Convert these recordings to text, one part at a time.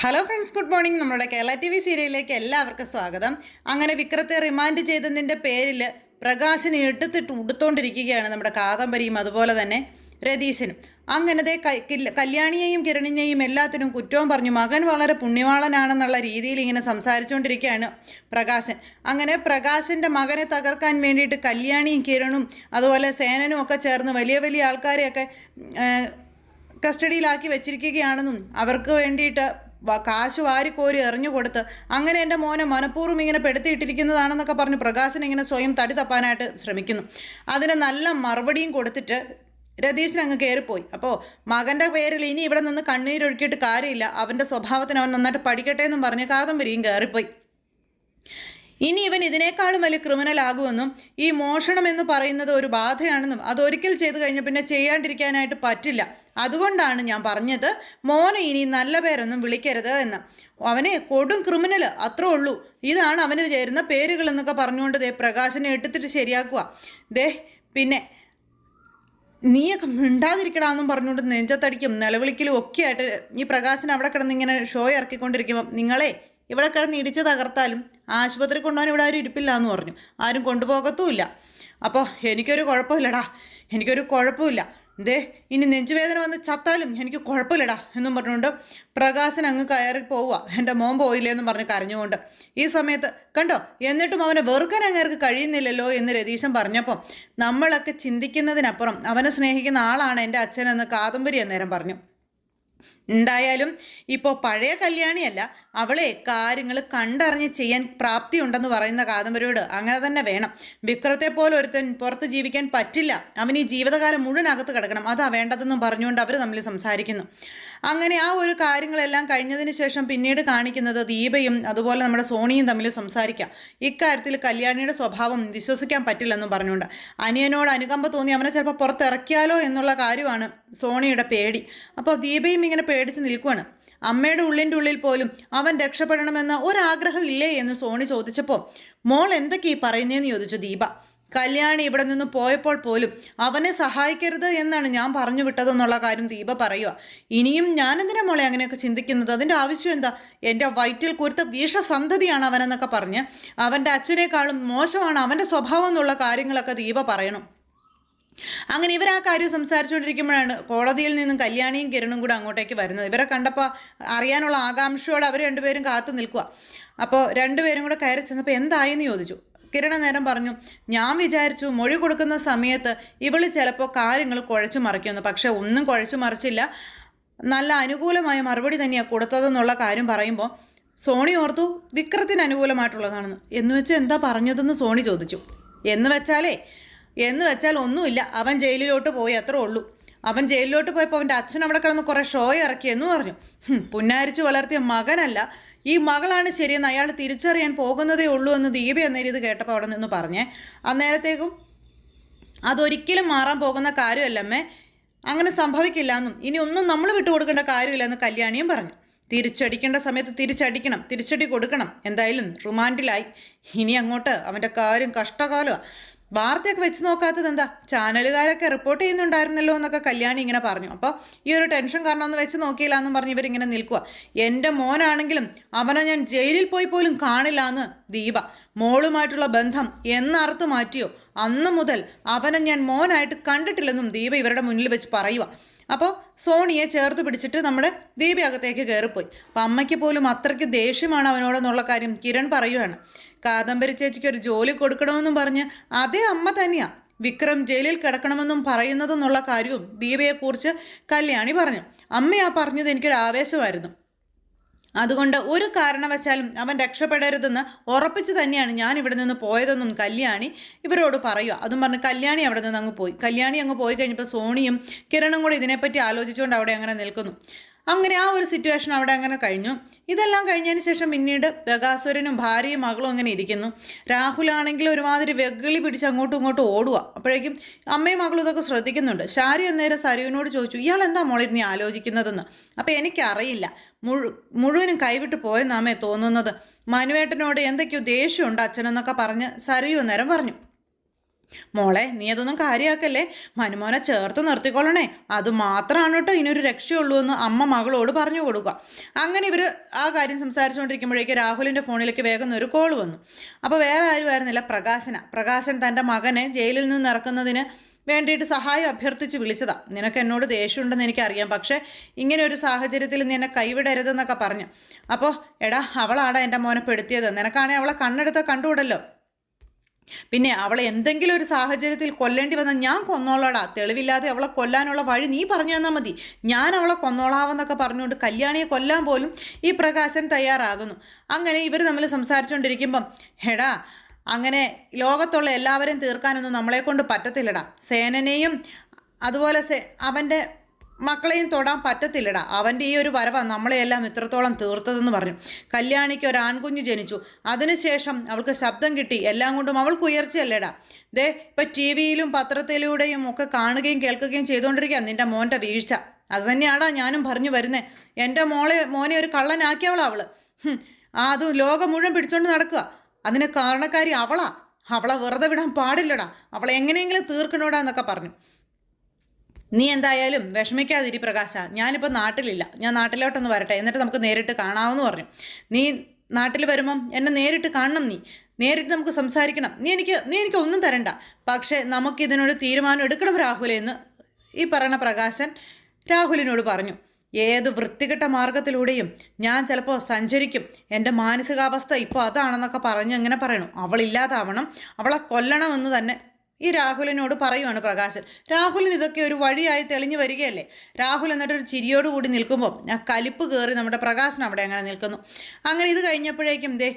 Hello friends good morning നമ്മുടെ Kerala T V സീരിയലിലേക്ക് എല്ലാവർക്കും സ്വാഗതം. അങ്ങനെ വിക്രത്തെ റിമാൻഡ് ചെയ്തതിന്റെ പേരിൽ പ്രകാശിന് എടുത്തിട്ട് ഉടുത്തോണ്ടിരിക്കുകയാണ് നമ്മുടെ കാദംബരിയും അതുപോലെ തന്നെ രതീശനും. അങ്ങനത്തെ കല്യാണിയെയും കിരണിനെയും എല്ലാത്തിനും കുറ്റവും പറഞ്ഞു. മകൻ വളരെ പുണ്യവാളനാണെന്നുള്ള രീതിയിൽ ഇങ്ങനെ സംസാരിച്ചുകൊണ്ടിരിക്കുകയാണ് പ്രകാശൻ. അങ്ങനെ പ്രകാശന്റെ മകനെ തകർക്കാൻ വേണ്ടിയിട്ട് കല്യാണിയും കിരണും അതുപോലെ സേനനും ഒക്കെ ചേർന്ന് വലിയ വലിയ ആൾക്കാരെയൊക്കെ കസ്റ്റഡിയിലാക്കി വെച്ചിരിക്കുകയാണെന്നും അവർക്ക് വേണ്ടിയിട്ട് കാശ് വാരിക്കോരി എറിഞ്ഞു കൊടുത്ത് അങ്ങനെ എന്റെ മോനെ മനഃപൂർവം ഇങ്ങനെ പെടുത്തിയിട്ടിരിക്കുന്നതാണെന്നൊക്കെ പറഞ്ഞ് പ്രകാശൻ ഇങ്ങനെ സ്വയം തടി തപ്പാനായിട്ട് ശ്രമിക്കുന്നു. അതിന് നല്ല മറുപടിയും കൊടുത്തിട്ട് രതീശൻ അങ്ങ് കയറിപ്പോയി. അപ്പോൾ മകന്റെ പേരിൽ ഇനി ഇവിടെ നിന്ന് കണ്ണീരൊഴുക്കിയിട്ട് കാര്യമില്ല. അവന്റെ സ്വഭാവത്തിന് അവൻ നന്നായിട്ട് പഠിക്കട്ടെ എന്നും പറഞ്ഞ് കാദംബരിയും കയറിപ്പോയി. ഇനി ഇവൻ ഇതിനേക്കാളും വലിയ ക്രിമിനൽ ആകുമെന്നും ഈ മോഷണം എന്ന് പറയുന്നത് ഒരു ബാധയാണെന്നും അതൊരിക്കൽ ചെയ്തു കഴിഞ്ഞ പിന്നെ ചെയ്യാണ്ടിരിക്കാനായിട്ട് പറ്റില്ല. അതുകൊണ്ടാണ് ഞാൻ പറഞ്ഞത് മോനെ ഇനി നല്ല പേരൊന്നും വിളിക്കരുത് എന്ന്. അവനെ കൊടും ക്രിമിനൽ അത്രേ ഉള്ളൂ. ഇതാണ് അവന് ചേരുന്ന പേരുകൾ എന്നൊക്കെ പറഞ്ഞുകൊണ്ട് ദേ പ്രകാശനെ എടുത്തിട്ട് ശരിയാക്കുക. ദേ പിന്നെ നീയൊക്കെ മിണ്ടാതിരിക്കടാന്നും പറഞ്ഞുകൊണ്ട് നെഞ്ചത്തടിക്കും നിലവിളിക്കലും ഒക്കെ ആയിട്ട് ഈ പ്രകാശൻ അവിടെ കിടന്ന് ഇങ്ങനെ ഷോ ഇറക്കിക്കൊണ്ടിരിക്കുമ്പോൾ നിങ്ങളെ ഇവിടെ കിടന്ന് ഇടിച്ച് തകർത്താലും ആശുപത്രി കൊണ്ടുപോകാൻ ഇവിടെ ആരും ഇരിപ്പില്ല എന്ന് പറഞ്ഞു. ആരും കൊണ്ടുപോകത്തുമില്ല. അപ്പോൾ എനിക്കൊരു കുഴപ്പമില്ലടാ. എനിക്കൊരു കുഴപ്പമില്ല. ദേ ഇനി നെഞ്ചുവേദന വന്ന് ചത്താലും എനിക്ക് കുഴപ്പമില്ലടാ എന്നും പറഞ്ഞുകൊണ്ട് പ്രകാശൻ അങ്ങ് കയറി പോവുക. എന്റെ മോൻ പോയില്ലേ എന്നും പറഞ്ഞ് കരഞ്ഞുകൊണ്ട്. ഈ സമയത്ത് കണ്ടോ എന്നിട്ടും അവനെ വെറുക്കാൻ അങ്ങേർക്ക് കഴിയുന്നില്ലല്ലോ എന്ന് രതീശൻ പറഞ്ഞപ്പോൾ നമ്മളൊക്കെ ചിന്തിക്കുന്നതിനപ്പുറം അവനെ സ്നേഹിക്കുന്ന ആളാണ് എന്റെ അച്ഛനെന്ന് കാദംബരി അന്നേരം പറഞ്ഞു. എന്തായാലും ഇപ്പോൾ പഴയ കല്യാണിയല്ല അവളെ കാര്യങ്ങൾ കണ്ടറിഞ്ഞ് ചെയ്യാൻ പ്രാപ്തിയുണ്ടെന്ന് പറയുന്ന കാദംബരിയോട് അങ്ങനെ തന്നെ വേണം. വിക്രത്തെ പോലെ ഒരുത്തൻ പുറത്ത് ജീവിക്കാൻ പറ്റില്ല. അവൻ ഈ ജീവിതകാലം മുഴുവൻ അകത്ത് കിടക്കണം. അതാ വേണ്ടതെന്നും പറഞ്ഞുകൊണ്ട് അവർ തമ്മിൽ സംസാരിക്കുന്നു. അങ്ങനെ ആ ഒരു കാര്യങ്ങളെല്ലാം കഴിഞ്ഞതിന് ശേഷം പിന്നീട് കാണിക്കുന്നത് ദീപയും അതുപോലെ നമ്മുടെ സോണിയും തമ്മിൽ സംസാരിക്കാം. ഇക്കാര്യത്തിൽ കല്യാണിയുടെ സ്വഭാവം വിശ്വസിക്കാൻ പറ്റില്ലെന്നും പറഞ്ഞുകൊണ്ട്. അനിയനോട് അനുകമ്പ തോന്നി അവനെ ചിലപ്പോൾ പുറത്തിറക്കിയാലോ എന്നുള്ള കാര്യമാണ് സോണിയുടെ പേടി. അപ്പോൾ ദീപയും ഇങ്ങനെ പേടിച്ച് നിൽക്കുവാണ്. അമ്മയുടെ ഉള്ളിന്റെ ഉള്ളിൽ പോലും അവൻ രക്ഷപ്പെടണമെന്ന് ഒരാഗ്രഹം ഇല്ലേ എന്ന് സോണി ചോദിച്ചപ്പോൾ മോൾ എന്തൊക്കെ ഈ പറയുന്നതെന്ന് ചോദിച്ചു ദീപ. കല്യാണി ഇവിടെ നിന്ന് പോയപ്പോൾ പോലും അവനെ സഹായിക്കരുത് എന്നാണ് ഞാൻ പറഞ്ഞു വിട്ടതെന്നുള്ള കാര്യം ദീപ പറയുക ഇനിയും ഞാൻ എന്തിനാ മോളെ അങ്ങനെയൊക്കെ ചിന്തിക്കുന്നത്? അതിന്റെ ആവശ്യം എന്താ? എന്റെ വയറ്റിൽ കുരുത്ത വിഷസന്ധതിയാണ് അവനെന്നൊക്കെ പറഞ്ഞ് അവന്റെ അച്ഛനേക്കാളും മോശമാണ് അവന്റെ സ്വഭാവം എന്നുള്ള കാര്യങ്ങളൊക്കെ ദീപ പറയണം. അങ്ങനെ ഇവർ ആ കാര്യം സംസാരിച്ചുകൊണ്ടിരിക്കുമ്പോഴാണ് കോടതിയിൽ നിന്നും കല്യാണിയും കിരണും കൂടെ അങ്ങോട്ടേക്ക് വരുന്നത്. ഇവരെ കണ്ടപ്പോൾ അറിയാനുള്ള ആകാംക്ഷയോടെ അവർ രണ്ടുപേരും കാത്തു നിൽക്കുക അപ്പോൾ രണ്ടുപേരും കൂടെ കയറി ചെന്നപ്പോൾ എന്തായി എന്ന് ചോദിച്ചു. കിരണ നേരം പറഞ്ഞു ഞാൻ വിചാരിച്ചു മൊഴി കൊടുക്കുന്ന സമയത്ത് ഇവൾ ചിലപ്പോൾ കാര്യങ്ങൾ കുഴച്ചു മറിക്കുമെന്ന് പക്ഷെ ഒന്നും കുഴച്ചു മറിച്ചില്ല. നല്ല അനുകൂലമായ മറുപടി തന്നെയാണ് കൊടുത്തതെന്നുള്ള കാര്യം പറയുമ്പോൾ സോണി ഓർത്തു വിക്രത്തിന് അനുകൂലമായിട്ടുള്ളതാണെന്ന്. എന്ന് വെച്ചാൽ എന്താ പറഞ്ഞതെന്ന് സോണി ചോദിച്ചു. എന്ന് വെച്ചാലേ എന്ന് വെച്ചാൽ ഒന്നുമില്ല. അവൻ ജയിലിലോട്ട് പോയി അത്രേ ഉള്ളൂ. അവൻ ജയിലിലോട്ട് പോയപ്പോൾ അവന്റെ അച്ഛൻ അവിടെ കിടന്ന് കുറേ ഷോ ഇറക്കിയെന്ന് പറഞ്ഞു. പുന്നാരിച്ച് വളർത്തിയ മകനല്ല. ഈ മകളാണ് ശരിയെന്ന് അയാൾ തിരിച്ചറിയാൻ പോകുന്നതേ ഉള്ളൂ എന്ന് ദീപ അന്നേരം ഇത് കേട്ടപ്പോൾ അവിടെ നിന്ന് പറഞ്ഞേ. അന്നേരത്തേക്കും അതൊരിക്കലും മാറാൻ പോകുന്ന കാര്യമല്ലമ്മേ. അങ്ങനെ സംഭവിക്കില്ല എന്നും. ഇനി ഒന്നും നമ്മൾ വിട്ടുകൊടുക്കേണ്ട കാര്യമില്ലെന്ന് കല്യാണിയും പറഞ്ഞു. തിരിച്ചടിക്കേണ്ട സമയത്ത് തിരിച്ചടിക്കണം തിരിച്ചടി കൊടുക്കണം. എന്തായാലും റിമാൻഡിലായി ഇനി അങ്ങോട്ട് അവന്റെ കാര്യം കഷ്ടകാലമാണ് വാർത്തയൊക്കെ വെച്ച് നോക്കാത്തത് എന്താ? ചാനലുകാരൊക്കെ റിപ്പോർട്ട് ചെയ്യുന്നുണ്ടായിരുന്നല്ലോ എന്നൊക്കെ കല്യാണി ഇങ്ങനെ പറഞ്ഞു. അപ്പോൾ ഈ ഒരു ടെൻഷൻ കാരണം ഒന്ന് വെച്ച് നോക്കിയില്ല എന്നും പറഞ്ഞ് ഇവരിങ്ങനെ നിൽക്കുക എന്റെ മോനാണെങ്കിലും അവനെ ഞാൻ ജയിലിൽ പോയി പോലും കാണില്ല എന്ന് ദീപ. മോളുമായിട്ടുള്ള ബന്ധം എന്നറുത്ത് മാറ്റിയോ? അന്ന് മുതൽ അവനെ ഞാൻ മോനായിട്ട് കണ്ടിട്ടില്ലെന്നും ദീപ ഇവരുടെ മുന്നിൽ വെച്ച് പറയുക അപ്പോൾ സോണിയെ ചേർത്ത് പിടിച്ചിട്ട് നമ്മുടെ ദീപി അകത്തേക്ക് കയറിപ്പോയി അപ്പം അമ്മയ്ക്ക് പോലും അത്രയ്ക്ക് ദേഷ്യമാണ് അവനോടെന്നുള്ള കാര്യം കിരൺ പറയുകയാണ് കാദംബരി ചേച്ചിക്ക് ഒരു ജോലി കൊടുക്കണമെന്നും പറഞ്ഞ് അതേ അമ്മ തന്നെയാ വിക്രം ജയിലിൽ കിടക്കണമെന്നും പറയുന്നതെന്നുള്ള കാര്യവും ദീപയെക്കുറിച്ച് കല്യാണി പറഞ്ഞു. അമ്മയാ പറഞ്ഞത് എനിക്കൊരു ആവേശമായിരുന്നു. അതുകൊണ്ട് ഒരു കാരണവശാലും അവൻ രക്ഷപ്പെടരുതെന്ന് ഉറപ്പിച്ച് തന്നെയാണ് ഞാൻ ഇവിടെ നിന്ന് പോയതെന്നും കല്യാണി ഇവരോട് പറയുക. അതും പറഞ്ഞ് കല്യാണി അവിടെ നിന്ന് അങ്ങ് പോയി. കല്യാണി അങ്ങ് പോയി കഴിഞ്ഞപ്പോൾ സോണിയും കിരണും കൂടി ഇതിനെപ്പറ്റി ആലോചിച്ചുകൊണ്ട് അവിടെ അങ്ങനെ നിൽക്കുന്നു. അങ്ങനെ ആ ഒരു സിറ്റുവേഷൻ അവിടെ അങ്ങനെ കഴിഞ്ഞു. ഇതെല്ലാം കഴിഞ്ഞതിന് ശേഷം പിന്നീട് ബഗാസുരനും ഭാര്യയും മകളും അങ്ങനെ ഇരിക്കുന്നു. രാഹുലാണെങ്കിൽ ഒരുമാതിരി വെഗിളി പിടിച്ച് അങ്ങോട്ടും ഇങ്ങോട്ടും ഓടുക. അപ്പോഴേക്കും അമ്മയും മകളും ഇതൊക്കെ ശ്രദ്ധിക്കുന്നുണ്ട്. ഷാരി അന്നേരം സരുവിനോട് ചോദിച്ചു ഇയാൾ എന്താ മോളിൽ നീ ആലോചിക്കുന്നതെന്ന്? അപ്പം എനിക്കറിയില്ല. മുഴു മുഴുവനും കൈവിട്ട് പോയെന്നാമേ തോന്നുന്നത്. മനുവേട്ടനോട് എന്തൊക്കെയോ ദേഷ്യമുണ്ട് അച്ഛനെന്നൊക്കെ പറഞ്ഞ് സരയു അന്നേരം പറഞ്ഞു. മോളെ നീ അതൊന്നും കാര്യമാക്കല്ലേ മനുമോനെ ചേർത്ത് നിർത്തിക്കൊള്ളണേ. അത് മാത്രമാണ് കേട്ടോ ഇനിയൊരു രക്ഷയുള്ളൂ എന്ന് അമ്മ മകളോട് പറഞ്ഞു കൊടുക്കുക. അങ്ങനെ ഇവർ ആ കാര്യം സംസാരിച്ചുകൊണ്ടിരിക്കുമ്പോഴേക്കും രാഹുലിന്റെ ഫോണിലേക്ക് വേഗം ഒരു കോൾ വന്നു. അപ്പോൾ വേറെ ആരുമായിരുന്നില്ല പ്രകാശന. പ്രകാശൻ തന്റെ മകനെ ജയിലിൽ നിന്ന് ഇറക്കുന്നതിന് വേണ്ടിയിട്ട് സഹായം അഭ്യർത്ഥിച്ച് വിളിച്ചതാ. നിനക്ക് എന്നോട് ദേഷ്യമുണ്ടെന്ന് എനിക്കറിയാം. പക്ഷേ ഇങ്ങനെ ഒരു സാഹചര്യത്തിൽ നീ എന്നെ കൈവിടരുതെന്നൊക്കെ പറഞ്ഞു. അപ്പോൾ എടാ അവളാടാ എന്റെ മോനെ പെടുത്തിയത്. നിനക്കാണെങ്കിൽ അവളെ കണ്ണെടുത്ത കണ്ടുകൂടല്ലോ. പിന്നെ അവളെ എന്തെങ്കിലും ഒരു സാഹചര്യത്തിൽ കൊല്ലേണ്ടി വന്നാൽ ഞാൻ കൊന്നോളാടാ. തെളിവില്ലാതെ അവളെ കൊല്ലാനുള്ള വഴി നീ പറഞ്ഞു തന്നാൽ മതി. ഞാൻ അവളെ കൊന്നോളാവെന്നൊക്കെ പറഞ്ഞുകൊണ്ട് കല്യാണിയെ കൊല്ലാൻ പോലും ഈ പ്രകാശൻ തയ്യാറാകുന്നു. അങ്ങനെ ഇവർ തമ്മിൽ സംസാരിച്ചുകൊണ്ടിരിക്കുമ്പം ഹെടാ അങ്ങനെ ലോകത്തുള്ള എല്ലാവരെയും തീർക്കാനൊന്നും നമ്മളെ കൊണ്ട് പറ്റത്തില്ലടാ. സേനനെയും അതുപോലെ സേ അവന്റെ മക്കളെയും തൊടാൻ പറ്റത്തില്ലടാ. അവന്റെ ഈ ഒരു വരവാണ് നമ്മളെയെല്ലാം ഇത്രത്തോളം തീർത്തതെന്ന് പറഞ്ഞു. കല്യാണിക്ക് ഒരു ആൺകുഞ്ഞ് ജനിച്ചു. അതിനുശേഷം അവൾക്ക് ശബ്ദം കിട്ടി. എല്ലാം കൊണ്ടും അവൾക്ക് ഉയർച്ചയല്ലേടാ. ദേ ഇപ്പം ടി വിയിലും പത്രത്തിലൂടെയും ഒക്കെ കാണുകയും കേൾക്കുകയും ചെയ്തുകൊണ്ടിരിക്കുക നിന്റെ മോന്റെ വീഴ്ച. അത് തന്നെയാടാ ഞാനും പറഞ്ഞു വരുന്നേ. എന്റെ മോളെ മോനെ ഒരു കള്ളനാക്കിയവളാ അവൾ. അതും ലോകം മുഴുവൻ പിടിച്ചോണ്ട് നടക്കുക അതിന് കാരണക്കാരി അവളാ. അവളെ വെറുതെ വിടാൻ പാടില്ലടാ. അവളെ എങ്ങനെയെങ്കിലും തീർക്കണോടാ എന്നൊക്കെ പറഞ്ഞു. നീ എന്തായാലും വിഷമിക്കാതിരി പ്രകാശ. ഞാനിപ്പോൾ നാട്ടിലില്ല. ഞാൻ നാട്ടിലോട്ടൊന്ന് വരട്ടെ. എന്നിട്ട് നമുക്ക് നേരിട്ട് കാണാമെന്ന് പറഞ്ഞു. നീ നാട്ടിൽ വരുമ്പം എന്നെ നേരിട്ട് കാണണം നീ. നേരിട്ട് നമുക്ക് സംസാരിക്കണം. നീ എനിക്ക് നീ എനിക്ക് ഒന്നും തരണ്ട. പക്ഷേ നമുക്കിതിനൊരു തീരുമാനം എടുക്കണം രാഹുലെ എന്ന് ഈ പറയണ പ്രകാശൻ രാഹുലിനോട് പറഞ്ഞു. ഏത് വൃത്തികെട്ട മാർഗത്തിലൂടെയും ഞാൻ ചിലപ്പോൾ സഞ്ചരിക്കും. എന്റെ മാനസികാവസ്ഥ ഇപ്പോൾ അതാണെന്നൊക്കെ പറഞ്ഞ് എങ്ങനെ പറയണു. അവളില്ലാതാവണം. അവളെ കൊല്ലണമെന്ന് തന്നെ ഈ രാഹുലിനോട് പറയുവാണ് പ്രകാശൻ. രാഹുലിന് ഇതൊക്കെ ഒരു വഴിയായി തെളിഞ്ഞു വരികയല്ലേ? രാഹുൽ എന്നിട്ടൊരു ചിരിയോടുകൂടി നിൽക്കുമ്പോൾ ആ കലിപ്പ് കയറി നമ്മുടെ പ്രകാശൻ അവിടെ അങ്ങനെ നിൽക്കുന്നു. അങ്ങനെ ഇത് കഴിഞ്ഞപ്പോഴേക്കും ദേ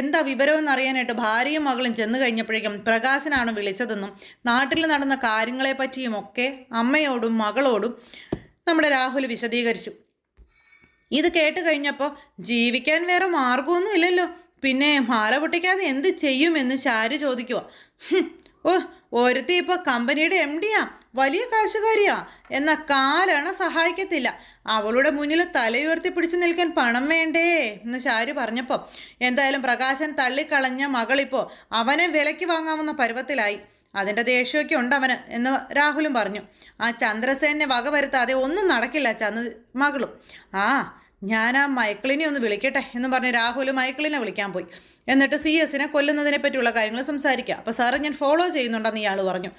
എന്താ വിവരമെന്ന് അറിയാനായിട്ട് ഭാര്യയും മകളും ചെന്ന് കഴിഞ്ഞപ്പോഴേക്കും പ്രകാശനാണ് വിളിച്ചതെന്നും നാട്ടിൽ നടന്ന കാര്യങ്ങളെപ്പറ്റിയും ഒക്കെ അമ്മയോടും മകളോടും നമ്മുടെ രാഹുൽ വിശദീകരിച്ചു. ഇത് കേട്ട് കഴിഞ്ഞപ്പോൾ ജീവിക്കാൻ വേറെ മാർഗമൊന്നും ഇല്ലല്ലോ. പിന്നെ മാല പൊട്ടിക്കാതെ എന്ത് ചെയ്യുമെന്ന് ശാരി ചോദിക്കുക ഓ ഒരുത്തി ഇപ്പോൾ കമ്പനിയുടെ എം ഡിയാ വലിയ കാശുകാരിയാ. എന്ന കാലണ സഹായിക്കത്തില്ല. അവളുടെ മുന്നിൽ തലയുയർത്തി പിടിച്ചു നിൽക്കാൻ പണം വേണ്ടേ? എന്ന് ഷാരു പറഞ്ഞപ്പോൾ എന്തായാലും പ്രകാശൻ തള്ളിക്കളഞ്ഞ മകളിപ്പോൾ അവനെ വിലയ്ക്ക് വാങ്ങാവുന്ന പരുവത്തിലായി. അതിന്റെ ദേഷ്യമൊക്കെ ഉണ്ട് അവന് എന്ന് രാഹുലും പറഞ്ഞു. ആ ചന്ദ്രസേനെ വക വരുത്താതെ ഒന്നും നടക്കില്ല ചന്ദ് മകളും. ആ ഞാൻ ആ മൈക്കിളിനെ ഒന്ന് വിളിക്കട്ടെ എന്ന് പറഞ്ഞ് രാഹുൽ മൈക്കിളിനെ വിളിക്കാൻ പോയി. എന്നിട്ട് സി എസിനെ കൊല്ലുന്നതിനെ പറ്റിയുള്ള കാര്യങ്ങൾ സംസാരിക്കുക അപ്പോൾ സാറ് ഞാൻ ഫോളോ ചെയ്യുന്നുണ്ടെന്ന് ഇയാൾ പറഞ്ഞു.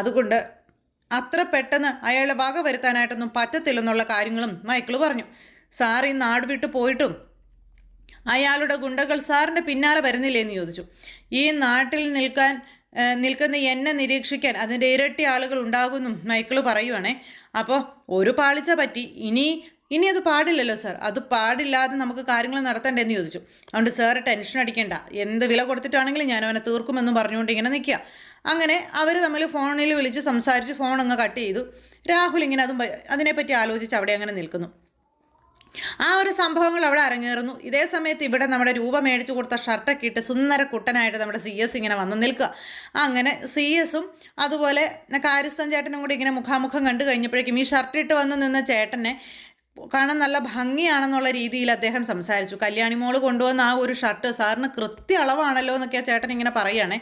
അതുകൊണ്ട് അത്ര പെട്ടെന്ന് അയാളെ വക വരുത്താനായിട്ടൊന്നും പറ്റത്തില്ലെന്നുള്ള കാര്യങ്ങളും മൈക്കിൾ പറഞ്ഞു. സാർ ഈ നാട് വിട്ടു പോയിട്ടും അയാളുടെ ഗുണ്ടകൾ സാറിന്റെ പിന്നാലെ വരുന്നില്ലേ എന്ന് ചോദിച്ചു. ഈ നാട്ടിൽ നിൽക്കാൻ നിൽക്കുന്ന എന്നെ നിരീക്ഷിക്കാൻ അതിന്റെ ഇരട്ടി ആളുകൾ ഉണ്ടാകുമെന്നും മൈക്കിൾ പറയുവാണേ. അപ്പോൾ ഒരു പാളിച്ച പറ്റി. ഇനി ഇനി അത് പാടില്ലല്ലോ സാർ അത് പാടില്ലാതെ നമുക്ക് കാര്യങ്ങൾ നടത്തണ്ടെന്ന് ചോദിച്ചു. അതുകൊണ്ട് സാർ ടെൻഷൻ അടിക്കേണ്ട. എന്ത് വില കൊടുത്തിട്ടാണെങ്കിലും ഞാൻ അവനെ തീർക്കുമെന്നും പറഞ്ഞുകൊണ്ട് ഇങ്ങനെ നിൽക്കുക. അങ്ങനെ അവർ തമ്മിൽ ഫോണിൽ വിളിച്ച് സംസാരിച്ച് ഫോൺ അങ്ങ് കട്ട് ചെയ്തു. രാഹുൽ ഇങ്ങനെ അതും അതിനെപ്പറ്റി ആലോചിച്ച് അവിടെ അങ്ങനെ നിൽക്കുന്നു. ആ ഒരു സംഭവങ്ങൾ അവിടെ അരങ്ങേറുന്നു. ഇതേ സമയത്ത് ഇവിടെ നമ്മുടെ രൂപ മേടിച്ചു കൊടുത്ത ഷർട്ടൊക്കെ ഇട്ട് സുന്ദര കുട്ടനായിട്ട് നമ്മുടെ സി എസ് ഇങ്ങനെ വന്ന് നിൽക്കുക. അങ്ങനെ സി എസും അതുപോലെ കാര്യസ്ഥൻ ചേട്ടനും കൂടി ഇങ്ങനെ മുഖാമുഖം കണ്ടു കഴിഞ്ഞപ്പോഴേക്കും ഈ ഷർട്ട് ഇട്ട് വന്ന് നിന്ന ചേട്ടനെ കാണാൻ നല്ല ഭംഗിയാണെന്നുള്ള രീതിയിൽ അദ്ദേഹം സംസാരിച്ചു. കല്യാണി മോൾ കൊണ്ടുവന്ന ആ ഒരു ഷർട്ട് സാറിന് കൃത്യ അളവാണല്ലോ എന്നൊക്കെ ആ ചേട്ടൻ ഇങ്ങനെ പറയുകയാണേ.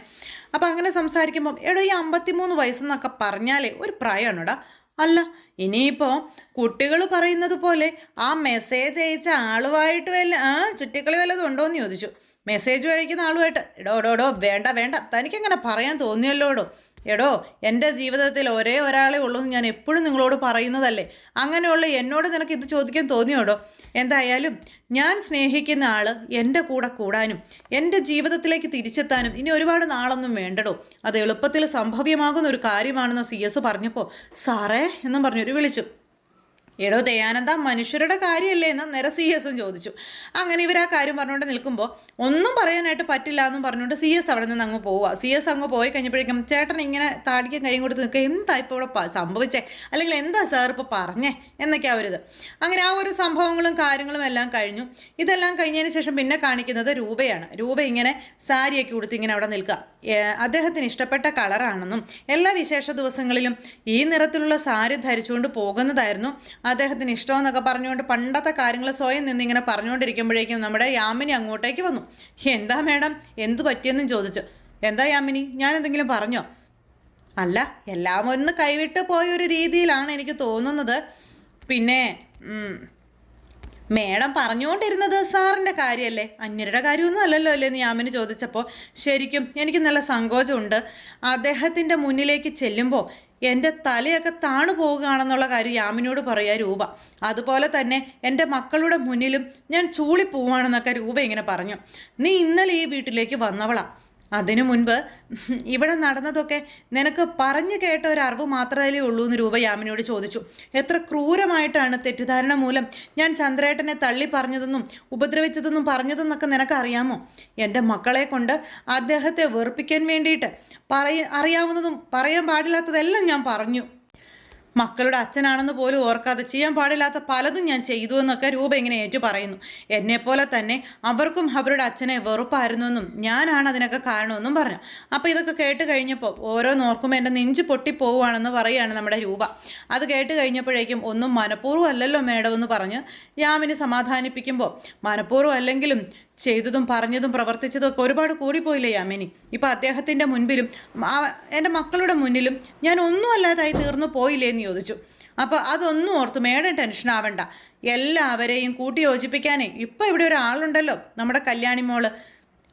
അപ്പം അങ്ങനെ സംസാരിക്കുമ്പോൾ എടോ ഈ അമ്പത്തിമൂന്ന് വയസ്സെന്നൊക്കെ പറഞ്ഞാലേ ഒരു പ്രായമാണോടാ? അല്ല ഇനിയിപ്പോൾ കുട്ടികൾ പറയുന്നത് പോലെ ആ മെസ്സേജ് അയച്ച ആളുമായിട്ട് വല്ല ആ ചുറ്റിക്കളി വല്ലതും ഉണ്ടോ എന്ന് ചോദിച്ചു. മെസ്സേജ് അയക്കുന്ന ആളുമായിട്ട് ഇടോ എടോ എടോ വേണ്ട വേണ്ട തനിക്കങ്ങനെ പറയാൻ തോന്നിയല്ലോടോ? എടോ എന്റെ ജീവിതത്തിൽ ഒരേ ഒരാളെ ഉള്ളൂ എന്ന് ഞാൻ എപ്പോഴും നിങ്ങളോട് പറയുന്നതല്ലേ? അങ്ങനെയുള്ള എന്നോട് നിനക്ക് ഇത് ചോദിക്കാൻ തോന്നിയോടോ? എന്തായാലും ഞാൻ സ്നേഹിക്കുന്ന ആൾ എന്റെ കൂടെ കൂടാനും എന്റെ ജീവിതത്തിലേക്ക് തിരിച്ചെത്താനും ഇനി ഒരുപാട് നാളൊന്നും വേണ്ടടോ. അത് എളുപ്പത്തിൽ സംഭവ്യമാകുന്ന ഒരു കാര്യമാണെന്ന് സി എസ് പറഞ്ഞപ്പോൾ സാറേ എന്നും പറഞ്ഞൊരു വിളിച്ചു. എടോ ദയാനന്ദ മനുഷ്യരുടെ കാര്യമല്ലേ? എന്ന് നേരെ സി എസും ചോദിച്ചു. അങ്ങനെ ഇവർ ആ കാര്യം പറഞ്ഞുകൊണ്ട് നിൽക്കുമ്പോൾ ഒന്നും പറയാനായിട്ട് പറ്റില്ല എന്നും പറഞ്ഞുകൊണ്ട് സി എസ് അവിടെ നിന്ന് അങ്ങ് പോവുക. സി എസ് അങ്ങ് പോയി കഴിഞ്ഞപ്പോഴേക്കും ചേട്ടൻ ഇങ്ങനെ താടിക്കാൻ കൈയും കൊടുത്ത് നിൽക്കുക എന്താ ഇപ്പോൾ ഇവിടെ സംഭവിച്ചേ? അല്ലെങ്കിൽ എന്താ സാർ ഇപ്പോൾ പറഞ്ഞേ? എന്നൊക്കെ അവരിത് അങ്ങനെ ആ ഒരു സംഭവങ്ങളും കാര്യങ്ങളും എല്ലാം കഴിഞ്ഞു. ഇതെല്ലാം കഴിഞ്ഞതിന് ശേഷം പിന്നെ കാണിക്കുന്നത് രൂപയാണ്. രൂപ ഇങ്ങനെ സാരിയൊക്കെ ഉടുത്ത് ഇങ്ങനെ അവിടെ നിൽക്കുക. അദ്ദേഹത്തിന് ഇഷ്ടപ്പെട്ട കളറാണെന്നും എല്ലാ വിശേഷ ദിവസങ്ങളിലും ഈ നിറത്തിലുള്ള സാരി ധരിച്ചുകൊണ്ട് പോകുന്നതായിരുന്നു അദ്ദേഹത്തിന് ഇഷ്ടമെന്നൊക്കെ പറഞ്ഞുകൊണ്ട് പണ്ടത്തെ കാര്യങ്ങൾ സ്വയം നിന്നിങ്ങനെ പറഞ്ഞുകൊണ്ടിരിക്കുമ്പോഴേക്കും നമ്മുടെ യാമിനി അങ്ങോട്ടേക്ക് വന്നു. എന്താ മേഡം? എന്തു പറ്റിയെന്നും ചോദിച്ചു. എന്താ യാമിനി? ഞാൻ എന്തെങ്കിലും പറഞ്ഞോ? അല്ല എല്ലാം ഒന്ന് കൈവിട്ട് പോയൊരു രീതിയിലാണ് എനിക്ക് തോന്നുന്നത്. പിന്നെ മേഡം പറഞ്ഞുകൊണ്ടിരുന്നത് സാറിന്റെ കാര്യമല്ലേ? അന്യരുടെ കാര്യമൊന്നും അല്ലല്ലോ അല്ലേ? എന്ന് യാമിനി ചോദിച്ചപ്പോൾ ശരിക്കും എനിക്ക് നല്ല സങ്കോചമുണ്ട്. അദ്ദേഹത്തിന്റെ മുന്നിലേക്ക് ചെല്ലുമ്പോൾ എന്റെ തലയൊക്കെ താണു പോവുകയാണെന്നുള്ള കാര്യം യാമിനോട് പറയാ രൂപ. അതുപോലെ തന്നെ എന്റെ മക്കളുടെ മുന്നിലും ഞാൻ ചൂളിപ്പോവാണെന്നൊക്കെ രൂപ ഇങ്ങനെ പറഞ്ഞു. നീ ഇന്നലെ ഈ വീട്ടിലേക്ക് വന്നവളാ. അതിനു മുൻപ് ഇവിടെ നടന്നതൊക്കെ നിനക്ക് പറഞ്ഞു കേട്ട ഒരു അറിവ് മാത്രമേ ഉള്ളൂ എന്ന് രൂപ യാമിനോട് ചോദിച്ചു. എത്ര ക്രൂരമായിട്ടാണ് തെറ്റിദ്ധാരണ മൂലം ഞാൻ ചന്ദ്രേട്ടനെ തള്ളി പറഞ്ഞതെന്നും ഉപദ്രവിച്ചതെന്നും പറഞ്ഞതെന്നൊക്കെ നിനക്കറിയാമോ? എന്റെ മക്കളെ കൊണ്ട് അദ്ദേഹത്തെ വെറുപ്പിക്കാൻ വേണ്ടിയിട്ട് പറയ അറിയാവുന്നതും പറയാൻ പാടില്ലാത്തതെല്ലാം ഞാൻ പറഞ്ഞു. മക്കളുടെ അച്ഛനാണെന്ന് പോലും ഓർക്കാതെ ചെയ്യാൻ പാടില്ലാത്ത പലതും ഞാൻ ചെയ്തു എന്നൊക്കെ രൂപ ഇങ്ങനെ ഏറ്റു പറയുന്നു. എന്നെപ്പോലെ തന്നെ അവർക്കും അവരുടെ അച്ഛനെ വെറുപ്പായിരുന്നെന്നും ഞാനാണ് അതിനൊക്കെ കാരണമെന്നും പറഞ്ഞു. അപ്പോൾ ഇതൊക്കെ കേട്ട് കഴിഞ്ഞപ്പോൾ ഓരോന്നോർക്കുമ്പോൾ എന്റെ നെഞ്ച് പൊട്ടിപ്പോവുകയാണെന്ന് പറയുകയാണ് നമ്മുടെ രൂപ. അത് കേട്ട് കഴിഞ്ഞപ്പോഴേക്കും ഒന്നും മനഃപൂർവം അല്ലല്ലോ മേഡം എന്ന് പറഞ്ഞ് യാമിനെ സമാധാനിപ്പിക്കുമ്പോൾ മനഃപൂർവം അല്ലെങ്കിലും ചെയ്തതും പറഞ്ഞതും പ്രവർത്തിച്ചതും ഒക്കെ ഒരുപാട് കൂടിപ്പോയില്ലേ യാമിനി? ഇപ്പം അദ്ദേഹത്തിന്റെ മുൻപിലും എന്റെ മക്കളുടെ മുന്നിലും ഞാൻ ഒന്നും അല്ലാതായി തീർന്നു പോയില്ലേ എന്ന് ചോദിച്ചു. അപ്പോൾ അതൊന്നും ഓർത്ത് മേഡം ടെൻഷൻ ആവണ്ട. എല്ലാവരെയും കൂട്ടി യോജിപ്പിക്കാനേ. ഇപ്പം ഇവിടെ ഒരാളുണ്ടല്ലോ നമ്മുടെ കല്യാണി മോൾ.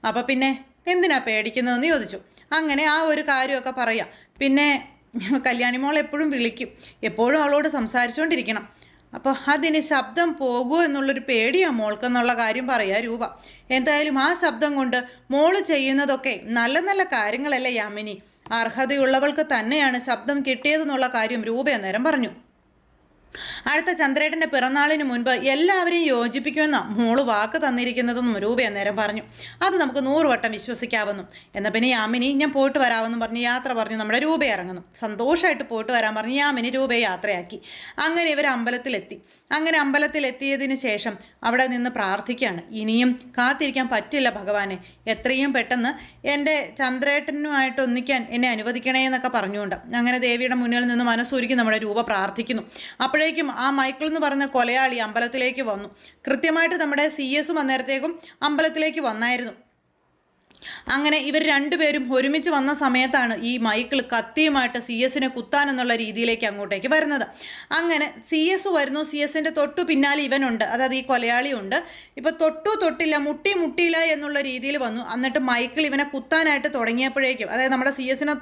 അപ്പോൾ പിന്നെ എന്തിനാ പേടിക്കുന്നതെന്ന് ചോദിച്ചു. അങ്ങനെ ആ ഒരു കാര്യമൊക്കെ പറയാം. പിന്നെ കല്യാണി മോൾ എപ്പോഴും വിളിക്കും. എപ്പോഴും അവളോട് സംസാരിച്ചുകൊണ്ടിരിക്കണം അപ്പോൾ അതിന് ശബ്ദം പോകുമോ എന്നുള്ളൊരു പേടിയാണ് മോൾക്കെന്നുള്ള കാര്യം പറയാ രൂപ. എന്തായാലും ആ ശബ്ദം കൊണ്ട് മോൾ ചെയ്യുന്നതൊക്കെ നല്ല നല്ല കാര്യങ്ങളല്ലേ യാമിനി? അർഹതയുള്ളവൾക്ക് തന്നെയാണ് ശബ്ദം കിട്ടിയതെന്നുള്ള കാര്യം രൂപ അന്നേരം പറഞ്ഞു. അടുത്ത ചന്ദ്രേട്ടന്റെ പിറന്നാളിന് മുൻപ് എല്ലാവരെയും യോജിപ്പിക്കുമെന്ന മോൾ വാക്ക് തന്നിരിക്കുന്നതെന്നും രൂപ അന്നേരം പറഞ്ഞു. അത് നമുക്ക് നൂറ് വട്ടം വിശ്വസിക്കാവുന്നു. എന്നാൽ പിന്നെ യാമിനി ഞാൻ പോയിട്ട് വരാമെന്നും പറഞ്ഞ് യാത്ര പറഞ്ഞ് നമ്മുടെ രൂപ ഇറങ്ങുന്നു. സന്തോഷമായിട്ട് പോയിട്ട് വരാൻ പറഞ്ഞ് യാമിനി രൂപയെ യാത്രയാക്കി. അങ്ങനെ ഇവർ അമ്പലത്തിലെത്തി. അങ്ങനെ അമ്പലത്തിലെത്തിയതിന് ശേഷം അവിടെ നിന്ന് പ്രാർത്ഥിക്കുകയാണ്. ഇനിയും കാത്തിരിക്കാൻ പറ്റില്ല ഭഗവാനെ. എത്രയും പെട്ടെന്ന് എന്റെ ചന്ദ്രേട്ടനുമായിട്ട് ഒന്നിക്കാൻ എന്നെ അനുവദിക്കണേ എന്നൊക്കെ പറഞ്ഞുകൊണ്ട്. അങ്ങനെ ദേവിയുടെ മുന്നിൽ നിന്ന് മനസ്സൂരിക്കും നമ്മുടെ രൂപ പ്രാർത്ഥിക്കുന്നു. അപ്പോഴേക്കും ആ മൈക്കിൾ എന്ന് പറഞ്ഞ കൊലയാളി അമ്പലത്തിലേക്ക് വന്നു. കൃത്യമായിട്ട് നമ്മുടെ സി എസും അന്നേരത്തേക്കും അമ്പലത്തിലേക്ക് വന്നായിരുന്നു. അങ്ങനെ ഇവർ രണ്ടുപേരും ഒരുമിച്ച് വന്ന സമയത്താണ് ഈ മൈക്കിൾ കത്തിയുമായിട്ട് സി എസിനെ കുത്താൻ എന്നുള്ള രീതിയിലേക്ക് അങ്ങോട്ടേക്ക് വരുന്നത്. അങ്ങനെ സി എസ് വരുന്നു. സി എസിന്റെ തൊട്ടു പിന്നാലെ ഇവനുണ്ട്. അതായത് ഈ കൊലയാളിയുണ്ട്. ഇപ്പൊ തൊട്ടു തൊട്ടില്ല മുട്ടി മുട്ടിയില്ല എന്നുള്ള രീതിയിൽ വന്നു. എന്നിട്ട് മൈക്കിൾ ഇവനെ കുത്താനായിട്ട് തുടങ്ങിയപ്പോഴേക്കും അതായത് നമ്മുടെ സി എസിനെ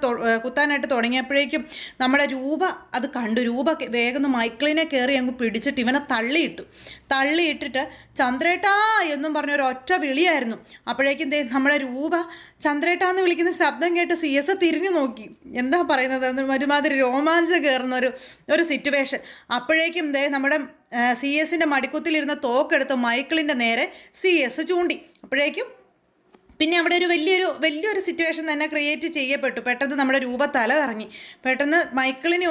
കുത്താനായിട്ട് തുടങ്ങിയപ്പോഴേക്കും നമ്മുടെ രൂപ അത് കണ്ടു. രൂപ വേഗം മൈക്കിളിനെ കയറി അങ്ങ് പിടിച്ചിട്ട് ഇവനെ തള്ളിയിട്ടു. തള്ളിയിട്ടിട്ട് ചന്ദ്രേട്ടാ എന്നും പറഞ്ഞ ഒരു ഒറ്റ വിളിയായിരുന്നു. അപ്പോഴേക്കും നമ്മുടെ രൂപ ചന്ദ്രേട്ടാ എന്ന് വിളിക്കുന്ന ശബ്ദം കേട്ട് സി എസ് തിരിഞ്ഞു നോക്കി. എന്താ പറയുന്നത്? ഒരുമാതിരി രോമാഞ്ചം കയറുന്ന ഒരു ഒരു സിറ്റുവേഷൻ അപ്പോഴേക്കും ദേ നമ്മുടെ സി എസിന്റെ മടിക്കുത്തിലിരുന്ന തോക്കെടുത്ത് മൈക്കിളിന്റെ നേരെ സി എസ് ചൂണ്ടി. അപ്പോഴേക്കും പിന്നെ അവിടെ ഒരു വലിയൊരു വലിയൊരു സിറ്റുവേഷൻ തന്നെ ക്രിയേറ്റ് ചെയ്യപ്പെട്ടു. പെട്ടെന്ന് നമ്മുടെ രൂപ തല കറങ്ങി പെട്ടെന്ന് മൈക്കിളിനെ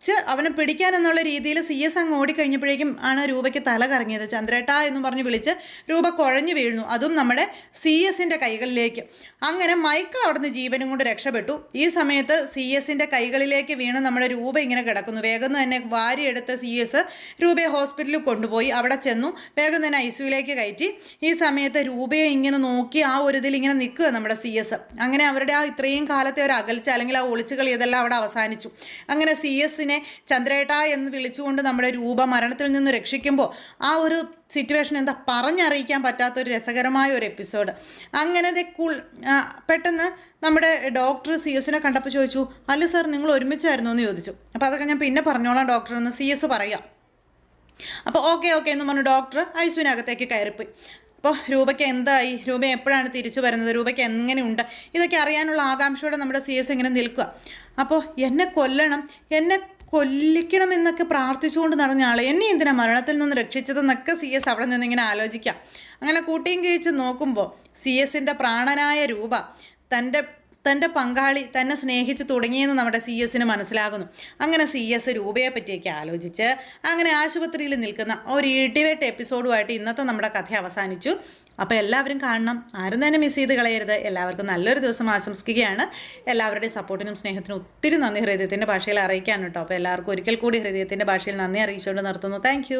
ഓടിച്ച് അവനെ പിടിക്കാൻ എന്നുള്ള രീതിയിൽ സി എസ് അങ്ങ് ഓടിക്കഴിഞ്ഞപ്പോഴേക്കും ആണ് രൂപയ്ക്ക് തല കറങ്ങിയത്. ചന്ദ്രേട്ട എന്ന് പറഞ്ഞ് വിളിച്ച് രൂപ കുഴഞ്ഞു വീഴുന്നു. അതും നമ്മുടെ സി എസിന്റെ കൈകളിലേക്ക്. അങ്ങനെ മൈക്കിൾ അവിടുന്ന് ജീവനും കൊണ്ട് രക്ഷപ്പെട്ടു. ഈ സമയത്ത് സി എസിന്റെ കൈകളിലേക്ക് വീണ് നമ്മുടെ രൂപ ഇങ്ങനെ കിടക്കുന്നു. വേഗം തന്നെ വാരിയെടുത്ത സി എസ് രൂപയെ ഹോസ്പിറ്റലിൽ കൊണ്ടുപോയി അവിടെ ചെന്നു. വേഗം തന്നെ ഐ കയറ്റി. ഈ സമയത്ത് രൂപയെ ഇങ്ങനെ നോക്കി ആ ഒരു ഇതിൽ ഇങ്ങനെ നിൽക്കുക നമ്മുടെ സി എസ് അങ്ങനെ അവരുടെ ആ ഇത്രയും കാലത്തെ ഒരു അകൽച്ച അല്ലെങ്കിൽ ആ ഒളിച്ചുകളി ഇതെല്ലാം അവിടെ അവസാനിച്ചു. അങ്ങനെ സി എസിനെ ചന്ദ്രേട്ട എന്ന് വിളിച്ചുകൊണ്ട് നമ്മുടെ രൂപ മരണത്തിൽ നിന്ന് രക്ഷിക്കുമ്പോൾ ആ ഒരു സിറ്റുവേഷൻ എന്താ പറഞ്ഞറിയിക്കാൻ പറ്റാത്ത ഒരു രസകരമായ ഒരു എപ്പിസോഡ് അങ്ങനെ കുൾ പെട്ടെന്ന് നമ്മുടെ ഡോക്ടർ സി എസിനെ കണ്ടപ്പോൾ ചോദിച്ചു അല്ല സാർ നിങ്ങൾ ഒരുമിച്ചായിരുന്നു? എന്ന് ചോദിച്ചു. അപ്പോൾ അതൊക്കെ ഞാൻ പിന്നെ പറഞ്ഞോളാം ഡോക്ടർ എന്ന് സി എസ് പറയാം. അപ്പോൾ ഓക്കെ ഓക്കെ എന്ന് പറഞ്ഞു ഡോക്ടർ ഐസുവിനകത്തേക്ക് കയറിപ്പോയി. അപ്പോൾ രൂപയ്ക്ക് എന്തായി? രൂപ എപ്പോഴാണ് തിരിച്ചു വരുന്നത്? രൂപയ്ക്ക് എങ്ങനെയുണ്ട്? ഇതൊക്കെ അറിയാനുള്ള ആകാംക്ഷയോടെ നമ്മുടെ സി എസ് ഇങ്ങനെ നിൽക്കുക. അപ്പോൾ എന്നെ കൊല്ലണം എന്നെ കൊല്ലിക്കണം എന്നൊക്കെ പ്രാർത്ഥിച്ചുകൊണ്ട് നടന്ന ആൾ എന്നെ എന്തിനാ മരണത്തിൽ നിന്ന് രക്ഷിച്ചതെന്നൊക്കെ സി എസ് അവിടെ നിന്ന് ഇങ്ങനെ ആലോചിക്കാം. അങ്ങനെ കൂട്ടിയും കിഴിച്ച് നോക്കുമ്പോൾ സി എസിന്റെ പ്രാണനായ രൂപ തന്റെ തന്റെ പങ്കാളി തന്നെ സ്നേഹിച്ചു തുടങ്ങിയെന്ന് നമ്മുടെ സി എസിന് മനസ്സിലാകുന്നു. അങ്ങനെ സി എസ് രൂപയെ പറ്റിയൊക്കെ ആലോചിച്ച് അങ്ങനെ ആശുപത്രിയിൽ നിൽക്കുന്ന ഒരു ഇടിവേട്ട് എപ്പിസോഡുമായിട്ട് ഇന്നത്തെ നമ്മുടെ കഥ അവസാനിച്ചു. അപ്പോൾ എല്ലാവരും കാണണം. ആരും തന്നെ മിസ് ചെയ്ത് കളയരുത്. എല്ലാവർക്കും നല്ലൊരു ദിവസം ആശംസിക്കുകയാണ്. എല്ലാവരുടെയും സപ്പോർട്ടിനും സ്നേഹത്തിനും ഒത്തിരി നന്ദി ഹൃദയത്തിന്റെ ഭാഷയിൽ അറിയിക്കാൻ കേട്ടോ. അപ്പോൾ എല്ലാവർക്കും ഒരിക്കൽ കൂടി ഹൃദയത്തിന്റെ ഭാഷയിൽ നന്ദി അറിയിച്ചുകൊണ്ട് നിർത്തുന്നു. താങ്ക്